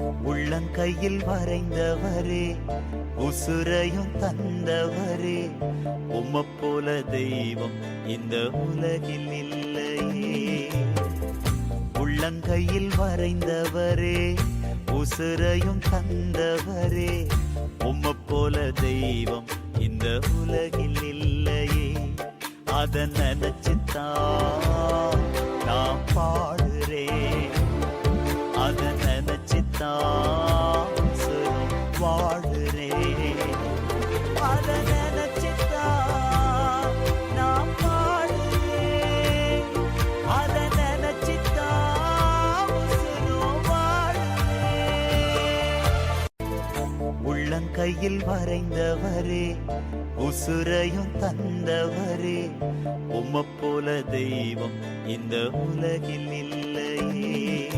உள்ளங்கையில் வரைந்தவரே உசுரையும் தந்தவரே. உம்ம போல தெய்வம் இந்த உலகில் இல்லையே. உள்ளங்கையில் வரைந்தவரே உசுரையும் தந்தவரே. உம்ம போல தெய்வம் இந்த உலகில் இல்லையே. அத நினைச்சுத்தான் நான் பாடு உள்ளங்கையில் வரைந்தவரே உசுரையும் தந்தவரே உம்ம போல தெய்வம் இந்த உலகில் இல்லையே.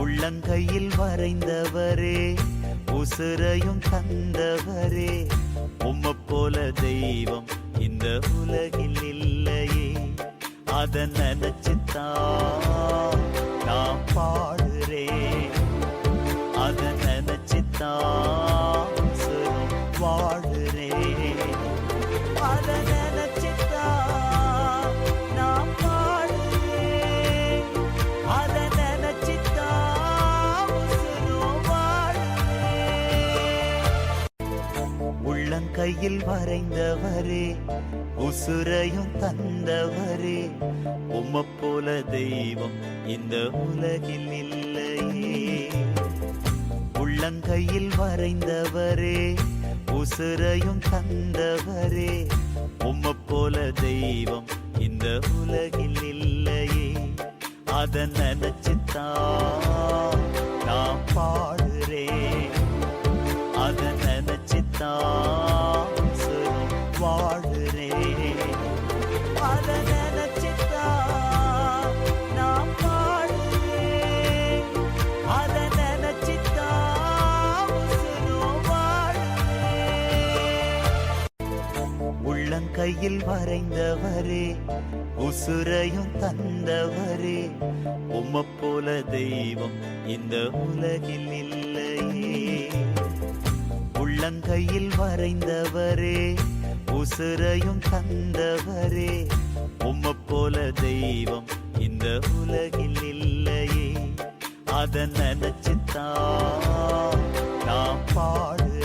உள்ளங்கையில் வரைந்தவரே உசுரையும் தந்தவரே உம்ம போல தெய்வம் இந்த உலகில் இல்லையே. அத நினைச்சுத்தான் சிலுவையில் வரைந்தவரே உசுரையும் தந்தவரே. உம்ம போல தெய்வம் இந்த உலகில் இல்லையே. உள்ளங்கையில் வரைந்தவரே உசுரையும் தந்தவரே. உம்ம போல தெய்வம் இந்த உலகில் இல்லையே. அத நினைச்சுத்தான் நான் பாடுறேன். அத நினைச்சுத்தான் உள்ளங்கையில் வரைந்தவரே உசுரையும் தந்தவரே. உம்ம போல தெய்வம் இந்த உலகில் இல்லையே. உள்ளங்கையில் வரைந்தவரே உசுரையும் தந்தவரே. உம்ம போல தெய்வம் இந்த உலகில் இல்லையே. அத நினைச்சுத்தான் நான் பாடு